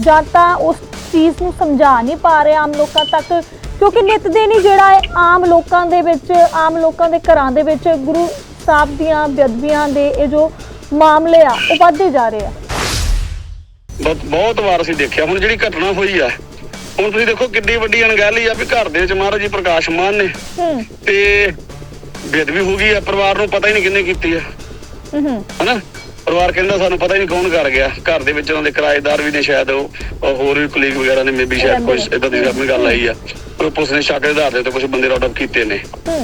ਜਾਂ ਤਾਂ ਉਸ ਚੀਜ਼ ਨੂੰ ਸਮਝਾ ਨਹੀਂ ਪਾ ਰਹੇ ਆਮ ਲੋਕਾਂ ਤੱਕ ਕਿਉਂਕਿ ਨਿਤ ਦਿਨ ਹੀ ਜਿਹੜਾ ਹੈ ਆਮ ਲੋਕਾਂ ਦੇ ਵਿੱਚ ਆਮ ਲੋਕਾਂ ਦੇ ਘਰਾਂ ਦੇ ਵਿੱਚ ਗੁਰੂ ਸਾਹਿਬ ਦੀਆਂ ਬੇਅਦਬੀਆਂ ਦੇ ਇਹ ਜੋ ਮਾਮਲੇ ਆ ਉਹ ਵੱਧਦੇ ਜਾ ਰਹੇ ਆ। ਬਹੁਤ ਬਹੁਤ ਵਾਰ ਅਸੀਂ ਦੇਖਿਆ ਹੁਣ ਜਿਹੜੀ ਘਟਨਾ ਹੋਈ ਆ ਹੁਣ ਤੁਸੀਂ ਦੇਖੋ ਕਿੰਨੀ ਵੱਡੀ ਅਣਗਹਿਲੀ ਆ ਵੀ ਘਰ ਦੇ ਵਿੱਚ ਮਹਾਰਾਜ ਜੀ ਪ੍ਰਕਾਸ਼ ਮਾਨ ਨੇ। ਤੇ ਬੇਦਬੀ ਹੋ ਗਈ ਆ ਪਰਿਵਾਰ ਨੂੰ ਪਤਾ ਹੀ ਨਹੀਂ ਕਿੰਨੇ ਕੀਤੀ ਆ। ਹਨਾ? ਪਰਿਵਾਰ ਕਹਿੰਦਾ ਸਾਨੂੰ ਪਤਾ ਹੀ ਨਹੀਂ ਕੌਣ ਕਰ ਗਿਆ। ਘਰ ਦੇ ਵਿੱਚ ਉਹਨਾਂ ਦੇ ਕਿਰਾਏਦਾਰ ਵੀ ਨੇ ਸ਼ਾਇਦ ਉਹ ਉਹ ਹੋਰ ਵੀ ਕੁਲੀਗ ਵਗੈਰਾ ਨੇ ਮੇਬੀ ਸ਼ਾਇਦ ਕੋਈ ਇਦਾਂ ਦੀ ਆਪਣੀ ਗੱਲ ਆਈ ਆ। ਕੋਈ ਪੁਲਿਸ ਨੇ ਸ਼ੱਕ ਦੇ ਆਧਾਰ ਦੇ ਉੱਤੇ ਕੁਝ ਬੰਦੇ ਰੌਡ ਅਪ ਕੀਤੇ ਨੇ।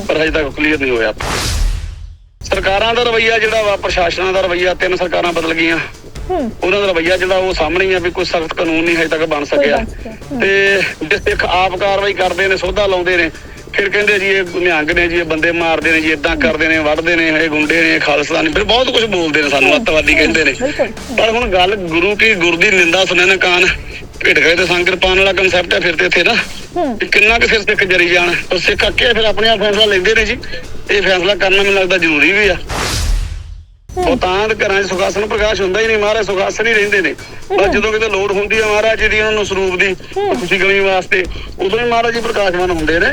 ਪਰ ਹਜੇ ਤੱਕ ਕਲੀਅਰ ਨਹੀਂ ਹੋਇਆ। ਸਰਕਾਰਾਂ ਦਾ ਰਵਈਆ ਜਿਹੜਾ ਵਾ ਪ੍ਰਸ਼ਾਸਨਾਂ ਦਾ ਰਵਈਆ ਤਿੰਨ ਸਰਕਾਰਾਂ ਬਦਲ ਗਈਆਂ। ਉਹਨਾਂ ਦਾ ਰਵਈਆ ਜਿਹੜਾ ਉਹ ਸਾਹਮਣੇ ਆ ਵੀ ਕੋਈ ਸਖਤ ਕਾਨੂੰਨ ਨਹੀਂ ਹਜੇ ਤੱਕ ਬਣ ਸਕਿਆ। ਤੇ ਜੇ ਸਿੱਖ ਆਪ ਕਾਰਵਾਈ ਕਰਦੇ ਨੇ ਸੋਧਾ ਲਾਉਂਦੇ ਨੇ ਫਿਰ ਕਹਿੰਦੇ ਜੀ ਇਹ ਨਿਹੰਗ ਨੇ ਜੀ ਇਹ ਬੰਦੇ ਮਾਰਦੇ ਨੇ ਜੀ ਇਦਾਂ ਕਰਦੇ ਨੇ ਵੱਢਦੇ ਨੇ ਇਹ ਗੁੰਡੇ ਨੇ ਇਹ ਖਾਲਸਾਨੀ ਫਿਰ ਬਹੁਤ ਕੁਝ ਬੋਲਦੇ ਨੇ ਸਾਨੂੰ ਅੱਤਵਾਦੀ ਕਹਿੰਦੇ ਨੇ। ਪਰ ਹੁਣ ਗੱਲ ਗੁਰੂ ਕੀ ਗੁਰ ਦੀ ਨਿੰਦਾ ਸੁਣੇ ਨਾ ਕਾਨ ਭਿੜ ਗਏ ਤੇ ਸੰਗਤ ਪਾਉਣ ਵਾਲਾ ਕਨਸੈਪਟ ਹੈ ਫਿਰ ਤੇ ਇੱਥੇ ਨਾ। ਕਿੰਨਾ ਕੁ ਸਿਰ ਸਿੱਖ ਜਰੀ ਜਾਣ। ਉਹ ਸਿੱਖ ਅੱਕੇ ਫਿਰ ਆਪਣੇ ਆਪ ਫੈਸਲਾ ਲੈਂਦੇ ਨੇ ਜੀ। ਇਹ ਫੈਸਲਾ ਕਰਨਾ ਮੈਨੂੰ ਲੱਗਦਾ ਜ਼ਰੂਰੀ ਵੀ ਆ। ਉਹ ਤਾਂ ਘਰਾਂ 'ਚ ਸੁਖਾਸਨ ਪ੍ਰਕਾਸ਼ ਹੁੰਦਾ ਹੀ ਨਹੀਂ ਮਹਾਰਾਜ ਸੁਖਾਸਨ ਹੀ ਰਹਿੰਦੇ ਨੇ। ਬਸ ਜਦੋਂ ਕਿਤੇ ਲੋੜ ਹੁੰਦੀ ਹੈ ਮਹਾਰਾਜ ਜੀ ਦੀ ਉਹਨਾਂ ਨੂੰ ਸਰੂਪ ਦੀ ਖੁਸ਼ੀ ਗਮੀ ਵਾਸਤੇ ਉਦੋਂ ਹੀ ਮਹਾਰਾਜ ਜੀ ਪ੍ਰਕਾਸ਼ਮਾਨ ਹੁੰਦੇ ਨੇ।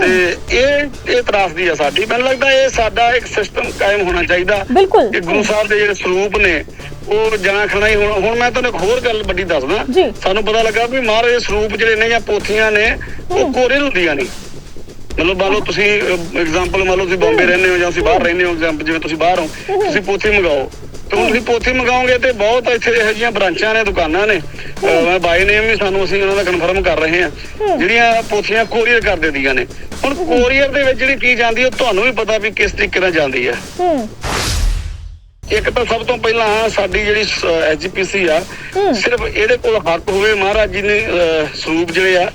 ਤੇ ਇਹ ਇਹ ਤਰਾਸਦੀ ਆ ਸਾਡੀ। ਮੈਨੂੰ ਲੱਗਦਾ ਇਹ ਸਾਡਾ ਇੱਕ ਸਿਸਟਮ ਕਾਇਮ ਹੋਣਾ ਚਾਹੀਦਾ। ਕਿ ਗੁਰੂ ਸਾਹਿਬ ਦੇ ਜਿਹੜੇ ਸਰੂਪ ਨੇ ਉਹ ਜਾਂ ਖਣਾ ਹੀ ਹੁਣ ਹੁਣ ਮੈਂ ਤੁਹਾਨੂੰ ਇੱਕ ਹੋਰ ਗੱਲ ਵੱਡੀ ਦੱਸਦਾ। ਸਾਨੂੰ ਪਤਾ ਲੱਗਾ ਵੀ ਮਹਾਰਾਜ ਦੇ ਸਰੂਪ ਜਿਹੜੇ ਨੇ ਜਾਂ ਪੋਥੀਆਂ ਨੇ ਉਹ ਕੋਰੇ ਹੁੰਦੀਆਂ ਨਹੀਂ ਮਤਲਬ ਮੰਨ ਲਓ ਤੁਸੀਂ ਐਗਜ਼ਾਮਪਲ ਮੰਨ ਲਓ ਤੁਸੀਂ ਬੰਬੇ ਰਹਿੰਦੇ ਹੋ ਜਾਂ ਤੁਸੀਂ ਬਾਹਰ ਰਹਿੰਦੇ ਹੋ example ਜਿਵੇਂ ਤੁਸੀਂ ਬਾਹਰ ਹੋ ਤੁਸੀਂ ਪੋਥੀ ਮੰਗਾਓ। ਤੇ ਹੁਣ ਤੁਸੀਂ ਪੋਥੀ ਮੰਗਾਓਗੇ ਤੇ ਬਹੁਤ ਇੱਥੇ ਇਹੋ ਜਿਹੀਆਂ ਬ੍ਰਾਂਚਾਂ ਨੇ ਦੁਕਾਨਾਂ ਨੇ। ਮੈਂ ਬਾਈ ਨੇਮ ਵੀ ਸਾਨੂੰ ਅਸੀਂ ਉਹਨਾਂ ਦਾ ਕਨਫਰਮ ਕਰ ਰਹੇ ਹਾਂ। ਜਿਹੜੀਆਂ ਪੋਥੀਆਂ ਕੋਰੀਅਰ ਕਰ ਦਿੰਦੀਆਂ ਨੇ। ਹੁਣ ਕੋਰੀਅਰ ਦੇ ਵਿੱਚ ਜਿਹੜੀ ਚੀਜ਼ ਆਉਂਦੀ ਹੈ ਉਹ ਤੁਹਾਨੂੰ ਵੀ ਪਤਾ ਵੀ ਕਿਸ ਤਰੀਕੇ ਨਾਲ ਜਾਂਦੀ ਹੈ। ਇੱਕ ਤਾਂ ਸਭ ਤੋਂ ਪਹਿਲਾਂ ਸਾਡੀ ਜਿਹੜੀ ਐਜੀਪੀਸੀ ਆ ਸਿਰਫ ਇਹਦੇ ਕੋਲ ਹੱਕ ਹੋਵੇ ਮਹਾਰਾਜ ਜੀ ਨੇ ਸਰੂਪ ਜਿਹੜੇ ਆ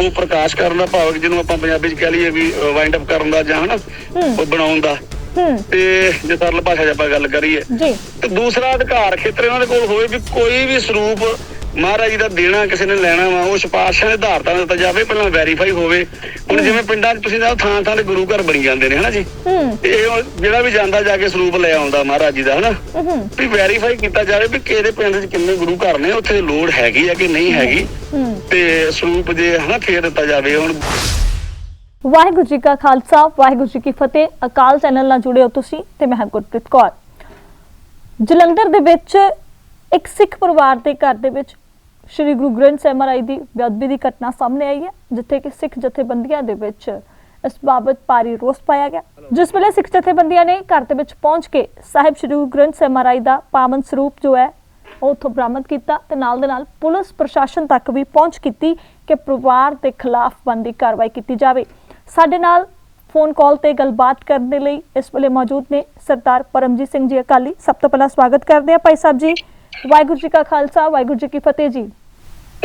ਉਹ ਪ੍ਰਕਾਸ਼ ਕਰਨ ਦਾ ਭਾਵ ਜਿਹਨੂੰ ਆਪਾਂ ਪੰਜਾਬੀ ਚ ਕਹਿ ਲਈਏ ਵੀ ਵਾਈਂਡ ਅਪ ਕਰਨ ਦਾ ਜਾਂ ਹਨਾ ਉਹ ਬਣਾਉਣ ਦਾ। ਤੇ ਜੇ ਸਰਲ ਭਾਸ਼ਾ 'ਚ ਆਪਾਂ ਗੱਲ ਕਰੀਏ। ਜੀ। ਤੇ ਦੂਸਰਾ ਅਧਿਕਾਰ ਖੇਤਰ ਇਹਨਾਂ ਦੇ ਕੋਲ ਹੋਵੇ ਵੀ ਕੋਈ ਵੀ ਸਰੂਪ ਮਹਾਰਾਜ ਦਾ ਦੇਣਾ ਕਿਸੇ ਨੇ ਲੈਣਾ ਵਾ ਉਹ ਸਿਫਾਰਸ਼ਾਂ ਦੇ ਆਧਾਰ ਤੇ ਦਿੱਤਾ ਜਾਵੇ ਪਹਿਲਾਂ ਵੈਰੀਫਾਈ ਹੋਵੇ। ਹੁਣ ਜਿਵੇਂ ਪਿੰਡਾਂ 'ਚ ਤੁਸੀਂ ਨਾ ਥਾਂ ਥਾਂ ਦੇ ਗੁਰੂ ਘਰ ਬਣੀ ਜਾਂਦੇ ਨੇ ਹਨਾ ਜੀ? ਹੂੰ। ਇਹ ਜਿਹੜਾ ਵੀ ਜਾਂਦਾ ਜਾ ਕੇ ਸਰੂਪ ਲੈ ਆਉਂਦਾ ਮਹਾਰਾਜ ਜੀ ਦਾ ਹਨਾ? ਹੂੰ। ਵੀ ਵੈਰੀਫਾਈ ਕੀਤਾ ਜਾਵੇ ਵੀ ਕਿਹੜੇ ਪਿੰਡ 'ਚ ਕਿੰਨੇ ਗੁਰੂ ਘਰ ਨੇ ਉੱਥੇ ਲੋੜ ਹੈਗੀ ਆ ਕਿ ਨਹੀਂ ਹੈਗੀ। ਹੂੰ। ਤੇ ਸਰੂਪ ਜੇ ਹਨਾ ਫੇਰ ਦਿੱਤਾ ਜਾਵੇ ਹੁਣ ਵਾਹਿਗੁਰੂ ਜੀ ਕਾ ਖਾਲਸਾ ਵਾਹਿਗੁਰੂ ਜੀ ਕੀ ਫਤਿਹ। ਅਕਾਲ ਚੈਨਲ ਨਾਲ ਜੁੜੇ ਹੋ ਤੁਸੀਂ ਤੇ ਮੈਂ ਹਾਂ ਗੁਰਪ੍ਰੀਤ ਕੌਰ। ਜਲੰਧਰ ਦੇ ਵਿੱਚ ਇੱਕ ਸਿੱਖ ਪਰਿਵਾਰ ਦੇ ਘਰ ਦੇ ਵਿੱਚ ਸ੍ਰੀ ਗੁਰੂ ਗ੍ਰੰਥ ਸਾਹਿਬ ਮਹਾਰਾਜ ਦੀ ਬੇਅਦਬੀ ਦੀ ਘਟਨਾ ਸਾਹਮਣੇ ਆਈ ਹੈ ਜਿੱਥੇ ਕਿ ਸਿੱਖ ਜਥੇਬੰਦੀਆਂ ਦੇ ਵਿੱਚ ਇਸ ਬਾਬਤ ਭਾਰੀ ਰੋਸ ਪਾਇਆ ਗਿਆ। ਜਿਸ ਵੇਲੇ ਸਿੱਖ ਜਥੇਬੰਦੀਆਂ ਨੇ ਘਰ ਦੇ ਵਿੱਚ ਪਹੁੰਚ ਕੇ ਸਾਹਿਬ ਸ੍ਰੀ ਗੁਰੂ ਗ੍ਰੰਥ ਸਾਹਿਬ ਮਹਾਰਾਜ ਦਾ ਪਾਵਨ ਸਰੂਪ ਜੋ ਹੈ ਉਹ ਉੱਥੋਂ ਬਰਾਮਦ ਕੀਤਾ ਤੇ ਨਾਲ ਦੇ ਨਾਲ ਪੁਲਿਸ ਪ੍ਰਸ਼ਾਸਨ ਤੱਕ ਵੀ ਪਹੁੰਚ ਕੀਤੀ ਕਿ ਪਰਿਵਾਰ ਦੇ ਖਿਲਾਫ ਬਣਦੀ ਕਾਰਵਾਈ ਕੀਤੀ ਜਾਵੇ। ਸਾਡੇ ਨਾਲ ਫੋਨ ਕਾਲ ਤੇ ਗੱਲਬਾਤ ਕਰਨ ਦੇ ਲਈ ਇਸ ਵੇਲੇ ਮੌਜੂਦ ਨੇ ਸਰਦਾਰ ਪਰਮਜੀਤ ਸਿੰਘ ਜੀ ਅਕਾਲੀ। ਸਭ ਤੋਂ ਪਹਿਲਾਂ ਸਵਾਗਤ ਕਰਦੇ ਆ ਭਾਈ ਸਾਹਿਬ ਜੀ। ਵਾਹਿਗੁਰੂ ਜੀ ਕਾ ਖਾਲਸਾ ਵਾਹਿਗੁਰੂ ਜੀ ਕੀ ਫਤਿਹ ਜੀ।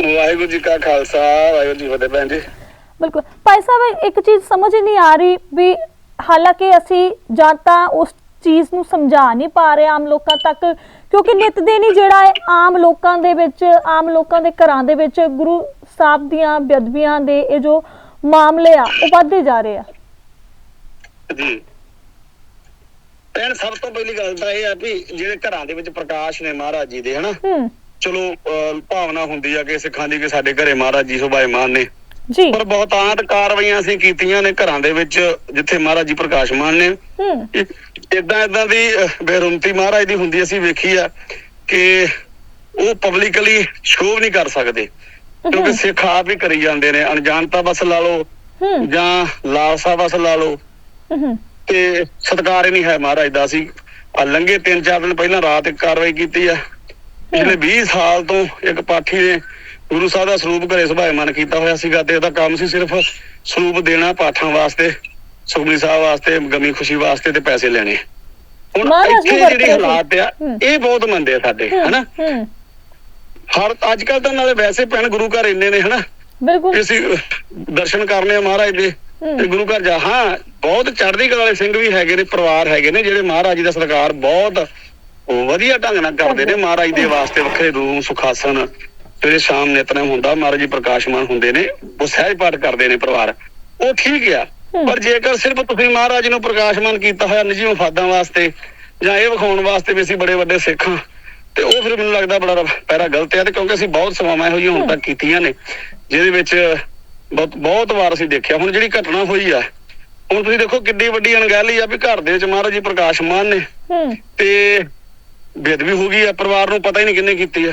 ਵਾਹਿਗੁਰੂ ਜੀ ਕਾ ਖਾਲਸਾ ਵਾਹਿਗੁਰੂ ਜੀ ਫਤਿਹ ਭੈਣ ਜੀ। ਬਿਲਕੁਲ। ਭਾਈ ਸਾਹਿਬ ਇੱਕ ਚੀਜ਼ ਸਮਝ ਨਹੀਂ ਆ ਰਹੀ ਵੀ ਹਾਲਾਂਕਿ ਅਸੀਂ ਜਾਂ ਤਾਂ ਉਸ ਚੀਜ਼ ਨੂੰ ਸਮਝਾ ਨਹੀਂ ਪਾ ਰਹੇ ਆਮ ਲੋਕਾਂ ਤੱਕ ਕਿਉਂਕਿ ਨਿਤ ਦਿਨ ਹੀ ਜਿਹੜਾ ਹੈ ਆਮ ਲੋਕਾਂ ਦੇ ਵਿੱਚ ਆਮ ਲੋਕਾਂ ਦੇ ਘਰਾਂ ਦੇ ਵਿੱਚ ਗੁਰੂ ਸਾਹਿਬ ਦੀਆਂ ਬੇਅਦਬੀਆਂ ਦੇ ਇਹ ਜੋ ਮਾਮਲੇ ਆ ਉਹ ਵੱਧਦੇ ਜਾ ਰਹੇ ਆ। ਜੀ। ਭੈਣ ਸਭ ਤੋਂ ਪਹਿਲੀ ਗੱਲ ਤਾਂ ਇਹ ਆ ਵੀ ਜਿਹੜੇ ਘਰਾਂ ਦੇ ਵਿੱਚ ਪ੍ਰਕਾਸ਼ ਨੇ ਮਹਾਰਾਜ ਜੀ ਦੇ ਹਨਾ? ਚਲੋ ਭਾਵਨਾ ਹੁੰਦੀ ਆ ਕਿ ਸਿੱਖਾਂ ਦੀ ਕਿ ਸਾਡੇ ਘਰੇ ਮਹਾਰਾਜ ਜੀ ਸੁਭਾਏਮਾਨ ਨੇ। ਜੀ। ਪਰ ਬਹੁਤਾਂਤ ਕਾਰਵਾਈਆਂ ਅਸੀਂ ਕੀਤੀਆਂ ਨੇ ਘਰਾਂ ਦੇ ਵਿੱਚ ਜਿੱਥੇ ਮਹਾਰਾਜ ਜੀ ਪ੍ਰਕਾਸ਼ਮਾਨ ਨੇ। ਹੂੰ। ਇਦਾਂ ਇਦਾਂ ਦੀ ਬੇਰੁਮਤੀ ਮਹਾਰਾਜ ਦੀ ਹੁੰਦੀ ਅਸੀਂ ਵੇਖੀ ਆ ਕਿ ਉਹ ਪਬਲਿਕਲੀ ਸ਼ੋਅ ਨਹੀਂ ਕਰ ਸਕਦੇ। ਕਿਉਂਕਿ ਸਿੱਖ ਆਪ ਹੀ ਕਰੀ ਜਾਂਦੇ ਨੇ। ਅਣਜਾਣਤਾ ਬਸ ਲਾ ਲਓ ਜਾਂ ਲਾਲਸਾ ਬਸ ਲਾ ਲਓ। ਤੇ ਸਤਕਾਰ ਹੀ ਨਹੀਂ ਹੈ ਮਹਾਰਾਜ ਦਾ। ਸੀ ਆ ਲੰਘੇ 3-4 ਦਿਨ ਪਹਿਲਾਂ ਰਾਤ ਇੱਕ ਕਾਰਵਾਈ ਕੀਤੀ ਆ। ਪਿਛਲੇ 20 ਸਾਲ ਤੋਂ ਇੱਕ ਪਾਠੀ ਨੇ ਗੁਰੂ ਸਾਹਿਬ ਦਾ ਸਰੂਪ ਘਰੇ ਸੁਭਾਏਮਨ ਕੀਤਾ ਹੋਇਆ ਸੀਗਾ ਤੇ ਉਹਦਾ ਕੰਮ ਸੀ ਸਿਰਫ ਸਰੂਪ ਦੇਣਾ ਪਾਠਾਂ ਵਾਸਤੇ ਸੁਖਮਨੀ ਸਾਹਿਬ ਵਾਸਤੇ ਗਮੀ ਖੁਸ਼ੀ ਵਾਸਤੇ ਤੇ ਪੈਸੇ ਲੈਣੇ। ਹੁਣ ਇੱਥੇ ਜਿਹੜੀ। ਹਾਲਾਤ ਆ। ਇਹ ਬਹੁਤ ਮੰਦੇ ਆ ਸਾਡੇ ਹਨਾ? ਹਰ ਅੱਜ ਕੱਲ ਤਾਂ ਨਾਲੇ ਵੈਸੇ ਭੈਣ ਗੁਰੂ ਘਰ ਇੰਨੇ ਨੇ ਹਨਾ? ਬਿਲਕੁਲ। ਅਸੀਂ ਦਰਸ਼ਨ ਕਰਨੇ ਆ ਮਹਾਰਾਜ ਦੇ। ਤੇ ਗੁਰੂ ਘਰ ਜਾ ਹਾਂ ਬਹੁਤ ਚੜ੍ਹਦੀ ਕਲਾ ਵਾਲੇ ਸਿੰਘ ਵੀ ਹੈਗੇ ਨੇ ਪਰਿਵਾਰ ਹੈਗੇ ਨੇ ਜਿਹੜੇ ਮਹਾਰਾਜ ਜੀ ਦਾ ਸਤਿਕਾਰ ਬਹੁਤ ਵਧੀਆ ਢੰਗ ਨਾਲ ਕਰਦੇ ਨੇ ਮਹਾਰਾਜ ਦੇ ਵਾਸਤੇ ਵੱਖਰੇ ਰੂਮ ਸੁਖਾਸਨ ਸਵੇਰੇ ਸ਼ਾਮ ਨਿਤਨੇਮ ਹੁੰਦਾ ਮਹਾਰਾਜ ਜੀ ਪ੍ਰਕਾਸ਼ਮਾਨ ਹੁੰਦੇ ਨੇ ਉਹ ਸਹਿਜ ਪਾਠ ਕਰਦੇ ਨੇ ਪਰਿਵਾਰ ਉਹ ਠੀਕ ਆ। ਪਰ ਜੇਕਰ ਸਿਰਫ ਤੁਸੀਂ ਮਹਾਰਾਜ ਨੂੰ ਪ੍ਰਕਾਸ਼ਮਾਨ ਕੀਤਾ ਹੋਇਆ ਨਿੱਜੀ ਮਫਾਦਾਂ ਵਾਸਤੇ ਜਾਂ ਇਹ ਵਿਖਾਉਣ ਵਾਸਤੇ ਵੀ ਅਸੀਂ ਬੜੇ ਵੱਡੇ ਸਿੱਖ ਹਾਂ ਤੇ ਉਹ ਫਿਰ ਮੈਨੂੰ ਲੱਗਦਾ ਬੜਾ ਪੈਰਾ ਗਲਤ ਹੈ ਤੇ ਕਿਉਂਕਿ ਅਸੀਂ ਬਹੁਤ ਸੇਵਾਵਾਂ ਇਹੋ ਜਿਹੀਆਂ ਹੁਣ ਤੱਕ ਕੀਤੀਆਂ ਨੇ ਜਿਹਦੇ ਵਿੱਚ ਬਹੁਤ ਬਹੁਤ ਵਾਰ ਅਸੀਂ ਦੇਖਿਆ। ਹੁਣ ਜਿਹੜੀ ਘਟਨਾ ਹੋਈ ਆ ਹੁਣ ਤੁਸੀਂ ਦੇਖੋ ਕਿੱਡੀ ਵੱਡੀ ਅਣਗਹਿਲੀ ਆ ਵੀ ਘਰ ਦੇ ਵਿੱਚ ਮਹਾਰਾਜ ਜੀ ਪ੍ਰਕਾਸ਼ ਮਾਨ ਨੇ। ਤੇ ਬੇਦਬੀ ਹੋ ਗਈ ਆ। ਪਰਿਵਾਰ ਨੂੰ ਪਤਾ ਹੀ ਨਹੀਂ ਕਿੰਨੇ ਕੀਤੀ ਆ।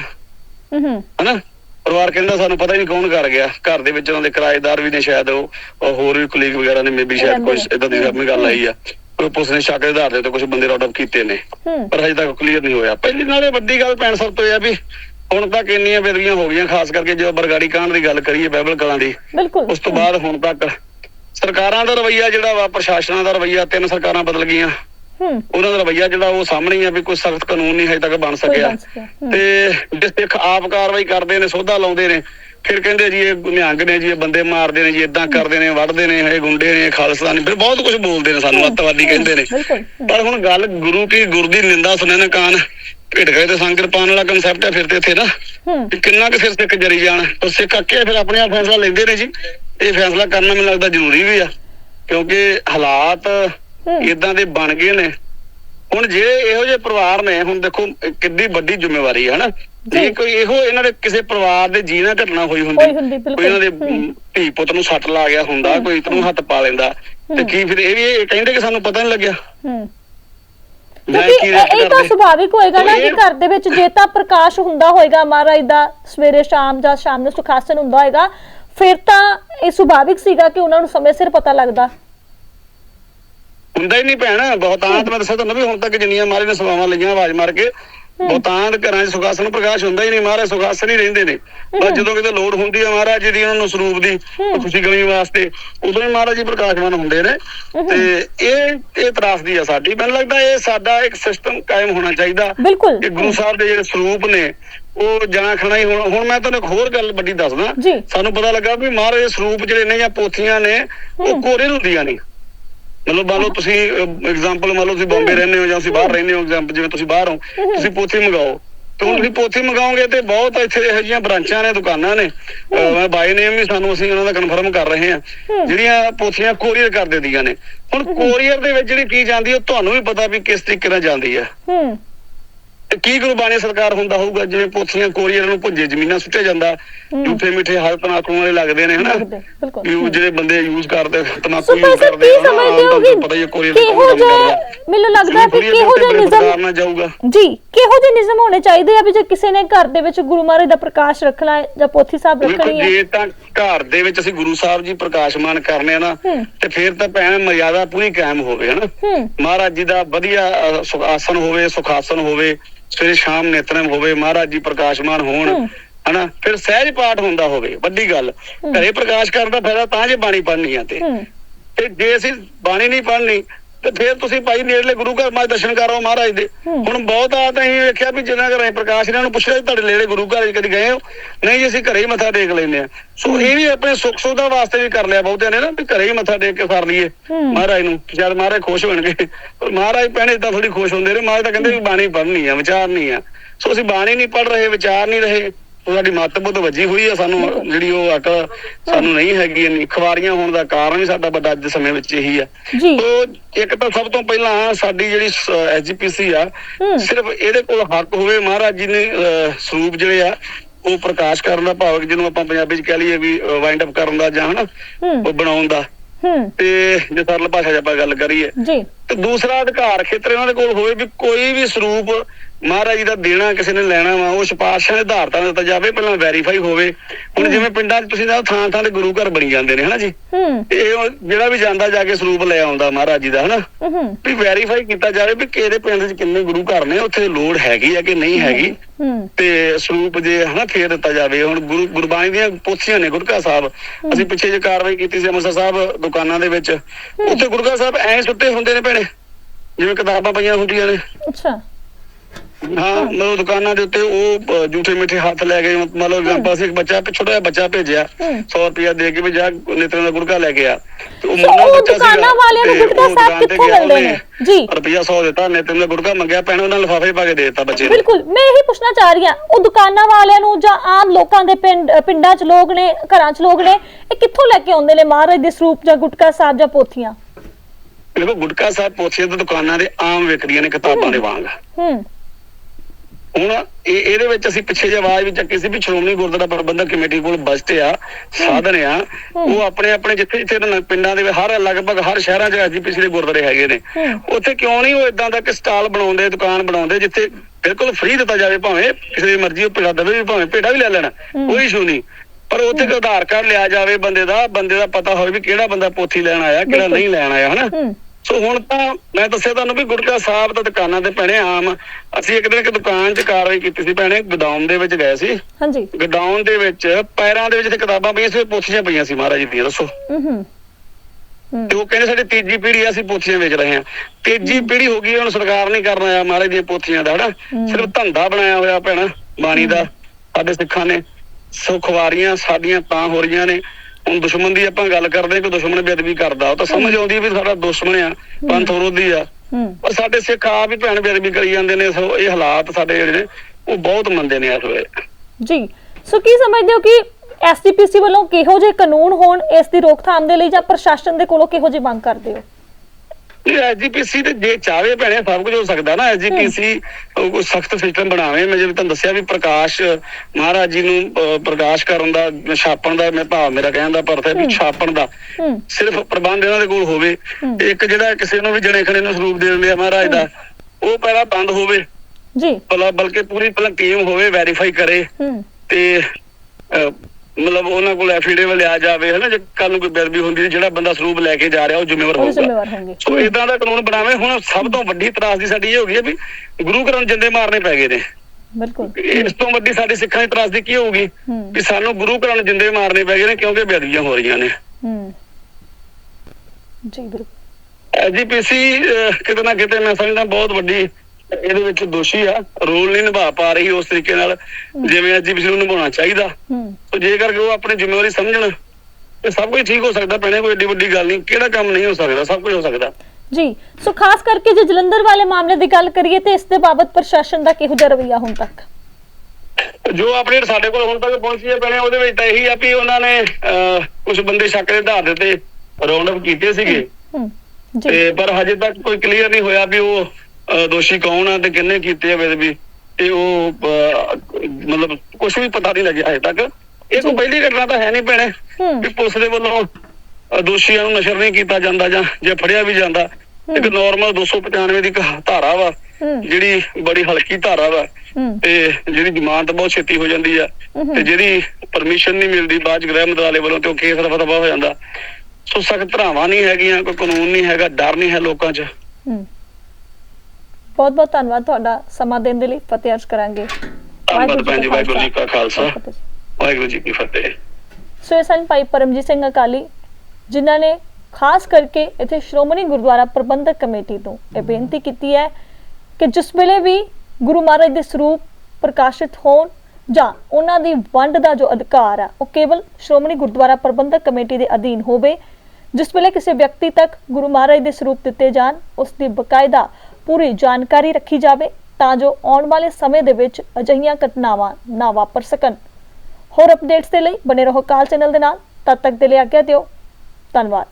ਹੂੰ ਹਨਾ? ਪਰਿਵਾਰ ਕਹਿੰਦਾ ਸਾਨੂੰ ਪਤਾ ਹੀ ਨਹੀਂ ਕੌਣ ਕਰ ਗਿਆ। ਘਰ ਦੇ ਵਿੱਚ ਉਹਨਾਂ ਦੇ ਕਿਰਾਏਦਾਰ ਵੀ ਨੇ ਸ਼ਾਇਦ ਉਹ ਹੋਰ ਵੀ ਕੁਲੀਗ ਵਗੈਰਾ ਨੇ ਮੇਬੀ ਸ਼ਾਇਦ ਕੋਈ ਇਦਾਂ ਦੀ ਆਪਣੀ ਗੱਲ ਆਈ ਆ। ਉਹ ਪੁਲਿਸ ਨੇ ਸ਼ੱਕ ਦੇ ਆਧਾਰ ਉੱਤੇ ਕੁਝ ਬੰਦੇ ਰੌਡ ਅਪ ਕੀਤੇ ਨੇ। ਪਰ ਹਜੇ ਤੱਕ ਕਲੀਅਰ ਨਹੀਂ ਹੋਇਆ। ਪਹਿਲੀ ਨਾਲੇ ਵੱਡੀ ਗੱਲ ਪੈਣ ਸਭ ਤੋਂ ਇਹ ਆ ਵੀ ਹੁਣ ਤੱਕ ਇੰਨੀਆਂ ਬੇਦਬੀਆਂ ਹੋ ਗਈਆਂ ਖਾਸ ਕਰਕੇ ਜੋ ਬਰਗਾੜੀ ਕਾਂਡ ਦੀ ਗੱਲ ਕਰੀਏ ਬਾਈਬਲ ਕਲਾਂ ਦੀ ਬਿਲਕੁਲ। ਉਸ ਤੋਂ ਬਾਅਦ ਹੁਣ ਤੱਕ ਸਰਕਾਰਾਂ ਦਾ ਰਵਈਆ ਜਿਹੜਾ ਵਾ ਪ੍ਰਸ਼ਾਸਨਾਂ ਦਾ ਰਵਈਆ ਤਿੰਨ ਸਰਕਾਰਾਂ ਬਦਲ ਗਈਆਂ। ਹੂੰ। ਉਹਨਾਂ ਦਾ ਰਵਈਆ ਜਿਹੜਾ ਉਹ ਸਾਹਮਣੇ ਹੀ ਆ ਵੀ ਕੋਈ ਸਖਤ ਕਾਨੂੰਨ ਨਹੀਂ ਹਜੇ ਤੱਕ ਬਣ ਸਕਿਆ। ਤੇ ਸਿੱਖ ਆਪ ਕਾਰਵਾਈ ਕਰਦੇ ਨੇ ਸੋਧਾ ਲਾਉਂਦੇ ਨੇ। ਫਿਰ ਕਹਿੰਦੇ ਜੀ ਇਹ ਨਿਹੰਗ ਨੇ ਜੀ ਇਹ ਬੰਦੇ ਮਾਰਦੇ ਨੇ ਜੀ ਇਦਾਂ ਕਰਦੇ ਨੇ ਵੜਦੇ ਨੇ ਇਹ ਗੁੰਡੇ ਨੇ ਇਹ ਖਾਲਸਾਨੀ ਫਿਰ ਬਹੁਤ ਕੁਝ ਬੋਲਦੇ ਨੇ ਸਾਨੂੰ ਅੱਤਵਾਦੀ ਕਹਿੰਦੇ ਨੇ। ਪਰ ਹੁਣ ਗੱਲ ਗੁਰੂ ਕੀ ਗੁਰ ਦੀ ਨਿੰਦਾ ਸੁਣੇ ਨਾ ਕਾਨ ਭੇਟ ਗਏ ਤੇ ਸੰਗਰ ਪਾਣ ਵਾਲਾ ਕਨਸੈਪਟ ਹੈ ਫਿਰ ਤੇ ਇੱਥੇ ਨਾ। ਹੂੰ। ਕਿੰਨਾ ਕੁ ਫਿਰ ਸਿੱਖ ਜਰੀ ਜਾਣ। ਉਹ ਸਿੱਖ ਅੱਕੇ ਫਿਰ ਆਪਣੇ ਆਪ ਫੈਸਲਾ ਲੈਂਦੇ ਨੇ ਜੀ। ਇਹ ਫੈਸਲਾ ਕਰਨਾ ਮੈਨੂੰ ਲੱਗਦਾ ਜ਼ਰੂਰੀ ਵੀ ਆ। ਕਿਉਂਕਿ ਹਾਲਾਤ ਇਦਾਂ ਦੇ ਬਣ ਗਏ ਨੇ। ਹੁਣ ਜੇ ਇਹੋ ਜਿਹੇ ਪਰਿਵਾਰ ਨੇ ਹੁਣ ਦੇਖੋ ਕਿੰਨੀ ਵੱਡੀ ਜ਼ਿੰਮੇਵਾਰੀ ਹੈ ਹਨਾ? ਜੇ। ਕੋਈ ਇਹੋ ਇਹਨਾਂ ਦੇ ਕਿਸੇ ਪਰਿਵਾਰ ਦੇ ਜੀਣਾ ਘਟਨਾ ਹੋਈ ਹੁੰਦੀ। ਕੋਈ ਇਹਨਾਂ ਦੇ। ਧੀ ਪੁੱਤ ਨੂੰ ਸੱਟ ਲਾ ਗਿਆ ਹੁੰਦਾ ਕੋਈ ਇਤਨੂੰ ਹੱਥ ਪਾ ਲੈਂਦਾ ਤੇ। ਕੀ ਫਿਰ ਇਹ ਵੀ ਕਹਿੰਦੇ ਕਿ ਸਾਨੂੰ ਪਤਾ ਨਹੀਂ ਲੱਗਿਆ? ਕਿਉਂਕਿ ਕੀ ਇਹ ਤਾਂ ਸੁਭਾਵਿਕ ਹੋਏਗਾ ਨਾ ਕਿ ਘਰ ਦੇ ਵਿੱਚ ਜੇ ਤਾਂ ਪ੍ਰਕਾਸ਼ ਹੁੰਦਾ ਹੋਏਗਾ ਮਹਾਰਾਜ ਦਾ ਸਵੇਰੇ ਸ਼ਾਮ ਜਾਂ ਸ਼ਾਮ ਨੂੰ ਸੁਖਾਸਨ ਹੁੰਦਾ ਹੋਏਗਾ ਫਿਰ ਤਾਂ ਇਹ ਸੁਭਾਵਿਕ ਸੀਗਾ ਕਿ ਉਹਨਾਂ ਨੂੰ ਸਮੇਂ ਸਿਰ ਪਤਾ ਲੱਗਦਾ। ਹੁੰਦਾ ਹੀ ਨਹੀਂ ਭੈਣ ਬਹੁਤਾਂਤ ਮੈਂ ਦੱਸਿਆ ਤੁਹਾਨੂੰ ਵੀ ਹੁਣ ਤੱਕ ਜਿੰਨੀਆਂ ਮਾਰੇ ਨੇ ਸਵਾਵਾਂ ਲਈਆਂ ਆਵਾਜ਼ ਮਾਰ ਕੇ ਬਹੁਤਾਂਤ ਘਰਾਂ 'ਚ ਸੁਖਾਸਨ ਪ੍ਰਕਾਸ਼ ਹੁੰਦਾ ਹੀ ਨਹੀਂ ਮਹਾਰਾਜ ਸੁਖਾਸਨ ਹੀ ਰਹਿੰਦੇ ਨੇ। ਬਸ ਜਦੋਂ ਕਿਤੇ ਲੋੜ ਹੁੰਦੀ ਹੈ ਮਹਾਰਾਜ ਜੀ ਦੀ ਉਹਨਾਂ ਨੂੰ ਸਰੂਪ ਦੀ ਖੁਸ਼ੀ ਗਮੀ ਵਾਸਤੇ ਉਦੋਂ ਹੀ ਮਹਾਰਾਜ ਜੀ ਪ੍ਰਕਾਸ਼ਮਾਨ ਹੁੰਦੇ ਨੇ। ਤੇ ਇਹ ਇਹ ਤਰਾਸਦੀ ਆ ਸਾਡੀ। ਮੈਨੂੰ ਲੱਗਦਾ ਇਹ ਸਾਡਾ ਇੱਕ ਸਿਸਟਮ ਕਾਇਮ ਹੋਣਾ ਚਾਹੀਦਾ ਕਿ ਗੁਰੂ ਸਾਹਿਬ ਦੇ ਜਿਹੜੇ ਸਰੂਪ ਨੇ ਉਹ ਜਣਾ ਖਣਾ ਹੀ ਹੁਣ। ਹੁਣ ਮੈਂ ਤੁਹਾਨੂੰ ਇੱਕ ਹੋਰ ਗੱਲ ਵੱਡੀ ਦੱਸਦਾ। ਸਾਨੂੰ ਪਤਾ ਲੱਗਾ ਵੀ ਮਹਾਰਾਜ ਦੇ ਸਰੂਪ ਜਿਹੜੇ ਨੇ ਜਾਂ ਪੋਥੀਆਂ ਨੇ ਉਹ ਕੋਰੇ ਹੁੰਦੀਆਂ ਨਹੀਂ ਮਤਲਬ ਮੰਨ ਲਓ ਤੁਸੀਂ ਐਗਜ਼ਾਮਪਲ ਮੰਨ ਲਓ ਤੁਸੀਂ ਬੰਬੇ ਰਹਿੰਦੇ ਹੋ ਜਾਂ ਤੁਸੀਂ ਬਾਹਰ ਰਹਿੰਦੇ ਹੋ example ਜਿਵੇਂ ਤੁਸੀਂ ਬਾਹਰ ਹੋ ਤੁਸੀਂ ਪੋਥੀ ਮੰਗਾਓ। ਤੇ ਹੁਣ ਤੁਸੀਂ ਪੋਥੀ ਮੰਗਾਓਗੇ ਤੇ ਬਹੁਤ ਇੱਥੇ ਇਹੋ ਜਿਹੀਆਂ ਬ੍ਰਾਂਚਾਂ ਨੇ ਦੁਕਾਨਾਂ ਨੇ। ਮੈਂ ਬਾਈ ਨੇਮ ਵੀ ਸਾਨੂੰ ਅਸੀਂ ਉਹਨਾਂ ਦਾ ਕਨਫਰਮ ਕਰ ਰਹੇ ਹਾਂ। ਜਿਹੜੀਆਂ ਪੋਥੀਆਂ ਕੋਰੀਅਰ ਕਰ ਦਿੰਦੀਆਂ ਨੇ। ਹੁਣ ਕੋਰੀਅਰ ਦੇ ਵਿੱਚ ਜਿਹੜੀ ਚੀਜ਼ ਆਉਂਦੀ ਉਹ ਤੁਹਾਨੂੰ ਵੀ ਪਤਾ ਵੀ ਕਿਸ ਤਰੀਕੇ ਨਾਲ ਜਾਂਦੀ ਹੈ। ਹੂੰ। ਤੇ ਕੀ ਗੁਰਬਾਣੀ ਸਰਕਾਰ ਹੁੰਦਾ ਹੋਊਗਾ? ਜਿਵੇਂ ਪੋਥੀਆਂ ਕੋਰੀਅਰ ਨੂੰ ਭੁੱਜੇ ਜ਼ਮੀਨਾਂ ਸੁੱਟਿਆ ਜਾਂਦਾ। ਝੂਠੇ ਮਿੱਠੇ ਹਰ ਤਮਾਕੂ ਵਾਲੇ ਲੱਗਦੇ ਨੇ ਹਨਾ? ਬਿਲਕੁਲ। ਜਿਹੜੇ ਬੰਦੇ ਯੂਜ਼ ਕਰਦੇ ਤਮਾਕੂ ਸੋ ਯੂਜ਼ ਕਰਦੇ ਆ ਸਮਝਦੇ ਆਮ ਹੋ ਤੁਹਾਨੂੰ ਕਿ ਪਤਾ ਹੀ ਕੋਰੀਅਰ ਕਿਹੋ ਜਿਹੇ ਕਰਦਾ। ਮੈਨੂੰ ਲੱਗਦਾ ਕਿ ਕਿਹੋ ਜਿਹੇ ਜਾਊਗਾ। ਜੀ। ਕਿਹੋ ਜਿਹੇ ਨਿਯਮ ਹੋਣੇ ਚਾਹੀਦੇ ਆ ਵੀ ਜੇ ਕਿਸੇ ਨੇ ਘਰ ਦੇ ਵਿੱਚ ਗੁਰੂ ਮਹਾਰਾਜ ਦਾ ਪ੍ਰਕਾਸ਼ ਰੱਖਣਾ ਹੈ ਜਾਂ ਪੋਥੀ ਸਾਹਿਬ ਰੱਖਣੀ ਹੈ? ਜੇ ਤਾਂ ਘਰ ਦੇ ਵਿੱਚ ਅਸੀਂ ਗੁਰੂ ਸਾਹਿਬ ਜੀ ਪ੍ਰਕਾਸ਼ਮਾਨ ਕਰਨੇ ਆ ਨਾ ਹੂੰ। ਤੇ ਫਿਰ ਤਾਂ ਭੈਣ ਮਰਿਆਦਾ ਪੂਰੀ ਕਾਇਮ ਹੋਵੇ ਹਨਾ? ਹੂੰ। ਮਹਾਰਾਜ ਜੀ ਦਾ ਵਧੀਆ ਸੁਖ ਆਸਨ ਹੋਵੇ ਸੁਖਾਸਨ ਹੋਵੇ ਸਵੇਰੇ ਸ਼ਾਮ ਨਿਤਨੇਮ ਹੋਵੇ ਮਹਾਰਾਜ ਜੀ ਪ੍ਰਕਾਸ਼ਮਾਨ ਹੋਣ ਹੂੰ। ਹਨਾ? ਫਿਰ ਸਹਿਜ ਪਾਠ ਹੁੰਦਾ ਹੋਵੇ ਵੱਡੀ ਗੱਲ। ਘਰੇ ਪ੍ਰਕਾਸ਼ ਕਰਨ ਦਾ ਫਾਇਦਾ ਤਾਂ ਜੇ ਬਾਣੀ ਪੜ੍ਹਨੀ ਆ ਤੇ। ਹੂੰ। ਤੇ ਜੇ ਅਸੀਂ ਬਾਣੀ ਨਹੀਂ ਪੜ੍ਹਨੀ ਤੇ ਫਿਰ ਤੁਸੀਂ ਭਾਈ ਨੇੜਲੇ ਗੁਰੂ ਘਰ ਮਾਂ ਦਰਸ਼ਨ ਕਰੋ ਮਹਾਰਾਜ ਦੇ। ਹੁਣ ਬਹੁਤ ਆ ਤਾਂ ਅਸੀਂ ਵੇਖਿਆ ਵੀ ਜਿੰਨਾ ਘਰੇ ਪ੍ਰਕਾਸ਼ ਇਹਨਾਂ ਨੂੰ ਪੁੱਛਿਆ ਵੀ ਤੁਹਾਡੇ ਨੇੜੇ ਗੁਰੂ ਘਰ ਕਦੀ ਗਏ ਹੋ? ਨਹੀਂ ਜੀ ਅਸੀਂ ਘਰੇ ਹੀ ਮੱਥਾ ਟੇਕ ਲੈਂਦੇ ਆ ਸੋ ਇਹ ਵੀ ਆਪਣੇ ਸੁੱਖ ਸੁਵਿਧਾ ਵਾਸਤੇ ਵੀ ਕਰ ਲਿਆ ਬਹੁਤਿਆਂ ਨੇ ਨਾ ਵੀ ਘਰੇ ਹੀ ਮੱਥਾ ਟੇਕ ਕੇ ਕਰ ਲਈਏ। ਮਹਾਰਾਜ ਨੂੰ ਜਦ ਮਹਾਰਾਜ ਖੁਸ਼ ਹੋਣਗੇ। ਪਰ ਮਹਾਰਾਜ ਪਹਿਣੇ ਇਦਾਂ ਥੋੜੀ ਖੁਸ਼ ਹੁੰਦੇ ਨੇ ਮਹਾਰਾਜ ਤਾਂ ਕਹਿੰਦੇ ਵੀ ਬਾਣੀ ਪੜ੍ਹਨੀ ਆ ਵਿਚਾਰਨੀ ਆ। ਸੋ ਅਸੀਂ ਬਾਣੀ ਨਹੀਂ ਪੜ੍ਹ ਰਹੇ ਵਿਚਾਰ ਨਹੀਂ ਰਹੇ। ਉਹ ਸਾਡੀ ਮੱਤ ਬੁੱਧ ਵੱਜੀ ਹੋਈ ਆ ਸਾਨੂੰ ਜਿਹੜੀ ਉਹ ਅਕਲ ਸਾਨੂੰ ਨਹੀਂ ਹੈਗੀ ਇੰਨੀ। ਖਵਾਰੀਆਂ ਹੋਣ ਦਾ ਕਾਰਨ ਵੀ ਸਾਡਾ ਵੱਡਾ ਅੱਜ ਸਮੇਂ ਵਿੱਚ ਇਹੀ ਆ। ਤੋ ਇੱਕ ਤਾਂ ਸਭ ਤੋਂ ਪਹਿਲਾਂ ਸਾਡੀ ਜਿਹੜੀ ਐਜੀਪੀਸੀ ਆ। ਸਿਰਫ ਇਹਦੇ ਕੋਲ ਹੱਕ ਹੋਵੇ ਮਹਾਰਾਜ ਜੀ ਨੇ ਸਰੂਪ ਜਿਹੜੇ ਆ ਉਹ ਪ੍ਰਕਾਸ਼ ਕਰਨ ਦਾ ਭਾਵਕ ਜਿਹਨੂੰ ਆਪਾਂ ਪੰਜਾਬੀ ਚ ਕਹਿ ਲਈਏ ਵੀ ਵਾਈਂਡ ਅਪ ਕਰਨ ਦਾ ਜਾਂ ਹਨਾ ਉਹ ਬਣਾਉਣ ਦਾ। ਤੇ ਜੇ ਸਰਲ ਭਾਸ਼ਾ 'ਚ ਆਪਾਂ ਗੱਲ ਕਰੀਏ। ਜੀ। ਤੇ ਦੂਸਰਾ ਅਧਿਕਾਰ ਖੇਤਰ ਇਹਨਾਂ ਦੇ ਕੋਲ ਹੋਵੇ ਵੀ ਕੋਈ ਵੀ ਸਰੂਪ ਮਹਾਰਾਜ ਜੀ ਦਾ ਦੇਣਾ ਕਿਸੇ ਨੇ ਲੈਣਾ ਵਾ ਉਹ ਸਿਫਾਰਸ਼ਾਂ ਦੇ ਆਧਾਰ ਤੇ ਦਿੱਤਾ ਜਾਵੇ ਪਹਿਲਾਂ ਵੈਰੀਫਾਈ ਹੋਵੇ। ਹੁਣ ਜਿਵੇਂ ਪਿੰਡਾਂ 'ਚ ਤੁਸੀਂ ਦਾ ਥਾਂ ਥਾਂ ਤੇ ਗੁਰੂ ਘਰ ਬਣੀ ਜਾਂਦੇ ਨੇ ਹਨਾ ਜੀ? ਇਹ ਜਿਹੜਾ ਵੀ ਜਾਂਦਾ ਜਾ ਕੇ ਸਰੂਪ ਲੈ ਆਉਂਦਾ ਮਹਾਰਾਜ ਜੀ ਦਾ ਹਨਾ? ਵੀ ਵੈਰੀਫਾਈ ਕੀਤਾ ਜਾਵੇ ਵੀ ਕਿਹੜੇ ਪਿੰਡ 'ਚ ਕਿੰਨੇ ਗੁਰੂ ਘਰ ਨੇ ਉੱਥੇ ਲੋੜ ਹੈਗੀ ਆ ਕਿ ਨਹੀਂ ਹੈਗੀ। ਤੇ ਸਰੂਪ ਜੇ ਹਨਾ ਫੇਰ ਦਿੱਤਾ ਜਾਵੇ। ਹੁਣ ਗੁਰੂ ਗੁਰਬਾਣੀ ਦੀਆਂ ਪੋਥੀਆਂ ਨੇ ਗੁਰਕਾ ਸਾਹਿਬ। ਅਸੀਂ ਪਿੱਛੇ ਜੇ ਕਾਰਵਾਈ ਕੀਤੀ ਸੀ ਅੰਮ੍ਰਿਤਸਰ ਸਾਹਿਬ ਦੁਕਾਨਾਂ ਦੇ ਵਿੱਚ। ਉੱਥੇ ਗੁਰਕਾ ਸਾਹਿਬ ਐਂ ਸੁੱਟੇ ਹੁੰਦੇ ਨੇ ਭੈਣੇ ਜਿਵੇਂ ਕਿਤਾਬਾਂ ਪਈਆਂ ਹੁੰਦੀਆਂ ਨੇ। ਅੱਛਾ। ਹਾਂ ਮਤਲਬ ਦੁਕਾਨਾਂ ਦੇ ਉੱਤੇ ਉਹ ਜੂਠੇ ਮਿੱਠੇ ਹੱਥ ਲੈ ਗਏ ਮਤਲਬ ਐਗਜ਼ਾਮਪਲ ਅਸੀਂ ਇੱਕ ਬੱਚਾ ਛੋਟਾ ਜਿਹਾ ਬੱਚਾ ਭੇਜਿਆ ਹੂੰ। 100 ਰੁਪਇਆ ਦੇ ਕੇ ਵੀ ਜਾ ਨਿਤਨ ਦਾ ਗੁਰਕਾ ਲੈ ਕੇ ਆ ਤੇ ਉਹ ਸੋ ਉਹ ਬੱਚਾ ਦੁਕਾਨਾਂ ਵਾਲਿਆਂ ਨੂੰ ਉਹ ਸਾਹਿਬ ਕਿੱਥੋਂ ਮਿਲਦੇ ਨੇ? ਜੀ। ਰੁਪਇਆ 100 ਦਿੱਤਾ ਨਿਤਨ ਦਾ ਗੁਰਕਾ ਮੰਗਿਆ ਪੈਣ ਉਹਨਾਂ ਲਿਫਾਫੇ ਪਾ ਕੇ ਦੇ ਦਿੱਤਾ ਬੱਚੇ ਨੂੰ ਬਿਲਕੁਲ ਮੈਂ ਇਹੀ ਪੁੱਛਣਾ ਚਾਹ ਰਹੀ ਹਾਂ ਉਹ ਦੁਕਾਨਾਂ ਵਾਲਿਆਂ ਨੂੰ ਜਾਂ ਆਮ ਲੋਕਾਂ ਦੇ ਪਿੰਡਾਂ 'ਚ ਲੋਕ ਨੇ ਘਰਾਂ 'ਚ ਲੋਕ ਨੇ ਇਹ ਕਿੱਥੋਂ ਲੈ ਕੇ ਆਉਂਦੇ ਨੇ ਮਹਾਰਾਜ ਦੇ ਸਰੂਪ ਜਾਂ ਗੁਟਕਾ ਸਾਹਿਬ ਜਾਂ ਪੋਥੀਆਂ ਦੇਖੋ ਗੁਟਕਾ ਸਾਹਿਬ ਪੋਥੀਆਂ ਤੇ ਦੁਕਾਨਾਂ ਦੇ ਆਮ ਵਿਕਰੀਆਂ ਨੇ ਕਿਤਾਬਾਂ ਦੇ ਵਾਂਗ ਹੂੰ ਹੁਣ ਇਹ ਇਹਦੇ ਵਿੱਚ ਅਸੀਂ ਪਿੱਛੇ ਜਿਹੇ ਆਵਾਜ਼ ਵੀ ਚੱਕੀ ਸੀ ਵੀ ਸ਼੍ਰੋਮਣੀ ਗੁਰਦੁਆਰਾ ਪ੍ਰਬੰਧਕ ਕਮੇਟੀ ਕੋਲ ਬਜਟ ਆ ਸਾਧਨ ਆ। ਉਹ ਆਪਣੇ ਆਪਣੇ ਜਿੱਥੇ ਜਿੱਥੇ ਪਿੰਡਾਂ ਦੇ ਹਰ ਲਗਭਗ ਹਰ ਸ਼ਹਿਰਾਂ 'ਚ ਐਸਜੀਪੀਸੀ ਦੇ ਗੁਰਦੁਆਰੇ ਹੈਗੇ ਨੇ। ਉੱਥੇ ਕਿਉਂ ਨਹੀਂ ਉਹ ਇਦਾਂ ਦਾ ਕਿ ਸਟਾਲ ਬਣਾਉਂਦੇ ਦੁਕਾਨ ਬਣਾਉਂਦੇ ਜਿੱਥੇ ਬਿਲਕੁਲ ਫ੍ਰੀ ਦਿੱਤਾ ਜਾਵੇ ਭਾਵੇਂ ਕਿਸੇ ਦੀ ਮਰਜ਼ੀ ਉਹ ਭੇੜਾ ਦੇਵੇ ਵੀ ਭਾਵੇਂ ਭੇੜਾ ਵੀ ਲੈ ਲੈਣਾ ਕੋਈ ਇਸ਼ੂ ਨਹੀਂ। ਪਰ ਉੱਥੇ ਕੋਈ ਆਧਾਰ ਕਾਰਡ ਲਿਆ ਜਾਵੇ ਬੰਦੇ ਦਾ ਬੰਦੇ ਦਾ ਪਤਾ ਹੋਵੇ ਵੀ ਕਿਹੜਾ ਬੰਦਾ ਪੋਥੀ ਲੈਣ ਆਇਆ ਕਿਹੜਾ। ਨਹੀਂ ਲੈਣ ਆਇਆ ਹਨਾ? ਸੋ ਹੁਣ ਤਾਂ ਮੈਂ ਦੱਸਿਆ ਤੁਹਾਨੂੰ ਵੀ ਗੁਟਕਾ ਸਾਹਿਬ ਤਾਂ ਦੁਕਾਨਾਂ ਤੇ ਪੈਣੇ ਆਮ ਅਸੀਂ ਇੱਕ ਦਿਨ ਇੱਕ ਦੁਕਾਨ 'ਚ ਕਾਰਵਾਈ ਕੀਤੀ ਸੀ ਭੈਣੇ ਗੋਦਾਮ ਦੇ ਵਿੱਚ ਗਏ ਸੀ। ਹਾਂਜੀ। ਗੋਦਾਮ ਦੇ ਵਿੱਚ ਪੈਰਾਂ ਦੇ ਵਿੱਚ ਤੇ ਕਿਤਾਬਾਂ ਪਈਆਂ ਸੀ ਪੋਥੀਆਂ ਪਈਆਂ ਸੀ ਮਹਾਰਾਜ ਜੀ ਦੀਆਂ ਦੱਸੋ। ਹੂੰ ਹੂੰ। ਤੇ ਉਹ ਕਹਿੰਦੇ ਸਾਡੀ ਤੀਜੀ ਪੀੜ੍ਹੀ ਆ ਅਸੀਂ ਪੋਥੀਆਂ ਵੇਚ ਰਹੇ ਹਾਂ। ਤੀਜੀ ਪੀੜ੍ਹੀ ਹੋ ਗਈ ਹੁਣ ਸਰਕਾਰ ਨਹੀਂ ਕਰਨ ਆਇਆ ਮਹਾਰਾਜ ਦੀਆਂ ਪੋਥੀਆਂ ਦਾ ਹਨਾ? ਸਿਰਫ ਧੰਦਾ ਬਣਾਇਆ ਹੋਇਆ ਭੈਣਾ ਬਾਣੀ ਦਾ ਸਾਡੇ ਸਿੱਖਾਂ ਨੇ। ਸੋ ਖੁਆਰੀਆਂ ਸਾਡੀਆਂ ਤਾਂ ਹੋ ਰਹੀਆਂ ਨੇ। ਹੁਣ ਦੁਸ਼ਮਣ ਦੀ ਆਪਾਂ ਗੱਲ ਕਰਦੇ ਕਿ ਦੁਸ਼ਮਣ ਬੇਅਦਬੀ ਕਰਦਾ ਉਹ ਤਾਂ ਸਮਝ ਆਉਂਦੀ ਹੈ ਵੀ ਸਾਡਾ ਦੁਸ਼ਮਣ ਆ ਪੰਥ ਵਿਰੋਧੀ ਆ। ਪਰ ਸਾਡੇ ਸਿੱਖ ਆਪ ਹੀ ਭੈਣ ਬੇਅਦਬੀ ਕਰੀ ਜਾਂਦੇ ਨੇ ਸੋ ਇਹ ਹਾਲਾਤ ਸਾਡੇ ਜਿਹੜੇ ਨੇ ਉਹ ਬਹੁਤ ਮੰਦੇ ਨੇ ਇਸ ਵੇਲੇ। ਜੀ ਸੋ ਕੀ ਸਮਝਦੇ ਹੋ ਕਿ ਐਸਜੀਪੀਸੀ ਵੱਲੋਂ ਕਿਹੋ ਜਿਹੇ ਕਾਨੂੰਨ ਹੋਣ ਇਸ ਦੀ ਰੋਕਥਾਮ ਦੇ ਲਈ ਜਾਂ ਪ੍ਰਸ਼ਾਸਨ ਦੇ ਕੋਲੋਂ ਕਿਹੋ ਜਿਹੀ ਮੰਗ ਕਰਦੇ ਹੋ? ਐਸਜੀਪੀਸੀ ਤੇ ਜੇ ਚਾਵੇ ਭੈਣੇ ਸਭ ਕੁਝ ਹੋ ਸਕਦਾ ਨਾ। ਐਸਜੀਪੀਸੀ ਕੋਈ ਸਖਤ ਸਿਸਟਮ ਬਣਾਵੇ। ਮੈਂ ਜਿਵੇਂ ਤੁਹਾਨੂੰ ਦੱਸਿਆ ਵੀ ਪ੍ਰਕਾਸ਼ ਮਹਾਰਾਜ ਜੀ ਨੂੰ ਪ੍ਰਕਾਸ਼ ਕਰਨ ਦਾ ਛਾਪਣ ਦਾ ਮੈਂ ਭਾਵ ਮੇਰਾ ਕਹਿਣ ਦਾ ਪਰਥ ਹੈ ਵੀ ਛਾਪਣ ਦਾ। ਸਿਰਫ ਪ੍ਰਬੰਧ ਇਹਨਾਂ ਦੇ ਕੋਲ ਹੋਵੇ। ਹੂੰ। ਇੱਕ ਜਿਹੜਾ ਕਿਸੇ ਨੂੰ ਵੀ ਜਣੇ ਖਣੇ ਨੂੰ ਸਰੂਪ ਦੇ ਦਿੰਦੇ ਆ ਮਹਾਰਾਜ ਦਾ ਉਹ ਪਹਿਲਾਂ ਬੰਦ ਹੋਵੇ। ਜੀ। ਭਲਾ ਬਲਕਿ ਪੂਰੀ ਪਹਿਲਾਂ ਟੀਮ ਹੋਵੇ ਵੈਰੀਫਾਈ ਕਰੇ। ਤੇ ਮਤਲਬ ਉਹਨਾਂ ਕੋਲ ਐਫੀਡੇਵਿਟ ਲਿਆ ਜਾਵੇ ਹਨਾ ਜੇ ਕੱਲ ਨੂੰ ਕੋਈ ਬੇਅਦਬੀ ਹੁੰਦੀ ਤੇ ਜਿਹੜਾ ਬੰਦਾ ਸਰੂਪ ਲੈ ਕੇ ਜਾ ਰਿਹਾ ਉਹ ਜ਼ਿੰਮੇਵਾਰ ਉਹ ਹੋਊਗਾ। ਜ਼ਿੰਮੇਵਾਰ ਹੋਣਗੇ। ਸੋ ਇਦਾਂ ਦਾ ਕਾਨੂੰਨ ਬਣਾਵੇ ਹੁਣ ਸਭ ਤੋਂ ਵੱਡੀ ਤਰਾਸਦੀ ਸਾਡੀ ਇਹ ਹੋ ਗਈ ਹੈ ਵੀ ਗੁਰੂ ਘਰਾਂ ਨੂੰ ਜਿੰਦੇ ਮਾਰਨੇ ਪੈ ਗਏ ਨੇ। ਬਿਲਕੁਲ। ਇਸ ਤੋਂ ਵੱਡੀ ਸਾਡੀ ਸਿੱਖਾਂ ਦੀ ਤਰਾਸਦੀ ਕੀ ਹੋਊਗੀ? ਹੂੰ। ਵੀ ਸਾਨੂੰ ਗੁਰੂ ਘਰਾਂ ਨੂੰ ਜਿੰਦੇ ਮਾਰਨੇ ਪੈ ਗਏ ਨੇ ਕਿਉਂਕਿ ਬੇਅਦਬੀਆਂ ਹੋ ਰਹੀਆਂ ਨੇ। ਹੂੰ। ਜੀ ਬਿਲਕੁਲ। ਐਜੀਪੀਸੀ ਕਿਤੇ ਨਾ ਕਿਤੇ ਮੈਂ ਸਮਝਦਾ ਬਹੁਤ ਵੱਡੀ ਇਹਦੇ ਵਿੱਚ ਦੋਸ਼ੀ ਆ ਰੋਲ ਨਹੀਂ ਨਿਭਾ ਪਾ ਰਹੀ ਉਸ ਤਰੀਕੇ ਨਾਲ ਜਿਵੇਂ ਐਜੀਪੀਸੀ ਨੂੰ ਨਿਭਾਉਣਾ ਚਾਹੀਦਾ। ਹੂੰ। ਸੋ ਜੇਕਰ ਕਿ ਉਹ ਆਪਣੀ ਜ਼ਿੰਮੇਵਾਰੀ ਸਮਝਣ ਤੇ ਸਭ ਕੁਝ ਠੀਕ ਹੋ ਸਕਦਾ ਪੈਣੇ ਕੋਈ ਏਡੀ ਵੱਡੀ ਗੱਲ ਨਹੀਂ। ਕਿਹੜਾ ਕੰਮ ਨਹੀਂ ਹੋ ਸਕਦਾ? ਸਭ ਕੁਝ ਹੋ ਸਕਦਾ। ਜੀ ਸੋ ਖਾਸ ਕਰਕੇ ਜੇ ਜਲੰਧਰ ਵਾਲੇ ਮਾਮਲੇ ਦੀ ਗੱਲ ਕਰੀਏ ਤੇ ਇਸ ਦੇ ਬਾਬਤ ਪ੍ਰਸ਼ਾਸਨ ਦਾ ਕਿਹੋ ਜਿਹਾ ਰਵੱਈਆ ਹੁਣ ਤੱਕ? ਜੋ ਅਪਡੇਟ ਸਾਡੇ ਕੋਲ ਹੁਣ ਤੱਕ ਪਹੁੰਚੀ ਹੈ ਪੈਣੇ ਉਹਦੇ ਵਿੱਚ ਤਾਂ ਇਹੀ ਆ ਵੀ ਉਹਨਾਂ ਨੇ ਕੁਝ ਬੰਦੇ ਸ਼ੱਕ ਦੇ ਆਧਾਰ ਦੇ ਤੇ ਰਾਉਂਡ ਅਪ ਕੀਤੇ ਸੀਗੇ। ਤੇ ਪਰ ਹਜੇ ਤੱਕ ਕੋਈ ਕਲੀਅਰ ਨਹੀਂ ਹੋਇਆ ਵੀ ਉਹ ਦੋਸ਼ੀ ਕੌਣ ਆ ਤੇ ਕਿੰਨੇ ਕੀਤੇ ਆ ਵੀ। ਤੇ ਉਹ ਮਤਲਬ ਕੁਝ ਵੀ ਪਤਾ ਨਹੀਂ ਲੱਗਿਆ ਹਜੇ ਤੱਕ। ਇਹ ਕੋਈ ਪਹਿਲੀ ਘਟਨਾ ਤਾਂ ਹੈ ਨਹੀਂ ਹੂੰ। ਵੀ ਪੁਲਿਸ ਦੇ ਵੱਲੋਂ ਦੋਸ਼ੀਆਂ ਨੂੰ ਨਸ਼ਰ ਨਹੀਂ ਕੀਤਾ ਜਾਂਦਾ ਜਾਂ ਜੇ ਫੜਿਆ ਵੀ ਜਾਂਦਾ। ਇੱਕ ਨਾਰਮਲ 295 ਦੀ ਇੱਕ ਧਾਰਾ ਵਾ ਜਿਹੜੀ ਬੜੀ ਹਲਕੀ ਧਾਰਾ ਵਾ ਤੇ ਜਿਹੜੀ ਜ਼ਮਾਨਤ ਬਹੁਤ ਛੇਤੀ ਹੋ ਜਾਂਦੀ ਆ। ਤੇ ਜਿਹਦੀ ਪਰਮਿਸ਼ਨ ਨਹੀਂ ਮਿਲਦੀ ਬਾਅਦ ਗ੍ਰਹਿ ਮੰਤਰਾਲੇ ਵੱਲੋਂ ਤੇ ਉਹ ਕੇਸ ਰਫਾ ਦਫਾ ਹੋ ਜਾਂਦਾ। ਸੋ ਸਖਤ ਧਰਾਵਾਂ ਨਹੀਂ ਹੈਗੀਆਂ ਕੋਈ ਕਾਨੂੰਨ ਨਹੀਂ ਹੈਗਾ ਡਰ ਨਹੀਂ ਹੈ ਲੋਕਾਂ 'ਚ। ਬਹੁਤ ਬਹੁਤ ਧੰਨਵਾਦ ਤੁਹਾਡਾ ਸਮਾਂ ਦੇਣ ਦੇ ਲਈ। ਫਤਿਹ ਅਰਜ਼ ਕਰਾਂਗੇ। ਧੰਨਵਾਦ ਭੈਣ ਜੀ ਵਾਹਿਗੁਰੂ ਜੀ ਕਾ ਖਾਲਸਾ। ਵਾਹਿਗੁਰੂ ਜੀ ਕੀ ਫਤਿਹ। ਸੋ ਇਹ ਸਨ ਭਾਈ ਪਰਮਜੀਤ ਸਿੰਘ ਅਕਾਲੀ, ਜਿਨ੍ਹਾਂ ਨੇ ਖਾਸ ਕਰਕੇ ਇੱਥੇ ਸ਼੍ਰੋਮਣੀ ਗੁਰਦੁਆਰਾ ਪ੍ਰਬੰਧਕ ਕਮੇਟੀ ਤੋਂ ਇਹ ਬੇਨਤੀ ਕੀਤੀ ਹੈ ਕਿ ਜਿਸ ਵੇਲੇ ਵੀ ਗੁਰੂ ਮਹਾਰਾਜ ਦੇ ਸਰੂਪ ਪ੍ਰਕਾਸ਼ਿਤ ਹੋਣ ਜਾਂ ਉਹਨਾਂ ਦੀ ਵੰਡ ਦਾ ਜੋ ਅਧਿਕਾਰ ਹੈ ਉਹ ਕੇਵਲ ਸ਼੍ਰੋਮਣੀ ਗੁਰਦੁਆਰਾ ਪ੍ਰਬੰਧਕ ਕਮੇਟੀ ਦੇ ਅਧੀਨ ਹੋਵੇ, ਜਿਸ ਵੇਲੇ ਕਿਸੇ ਵਿਅਕਤੀ ਤੱਕ ਗੁਰੂ ਮਹਾਰਾਜ ਦੇ ਸਰੂਪ ਦਿੱਤੇ ਜਾਣ, ਉਸ ਦੀ ਬਕਾਇਦਾ ਪੂਰੀ ਜਾਣਕਾਰੀ ਰੱਖੀ ਜਾਵੇ ਤਾਂ ਜੋ ਆਉਣ ਵਾਲੇ ਸਮੇਂ ਦੇ ਵਿੱਚ ਅਜਿਹੀਆਂ ਘਟਨਾਵਾਂ ਨਾ ਵਾਪਰ ਸਕਣ। ਹੋਰ ਅਪਡੇਟਸ ਦੇ ਲਈ ਬਨੇ ਰਹੋ ਕਾਲ ਚੈਨਲ ਦੇ ਨਾਲ। ਤਦ ਤੱਕ ਦੇ ਲਈ ਆਗਿਆ ਦਿਓ। ਧੰਨਵਾਦ।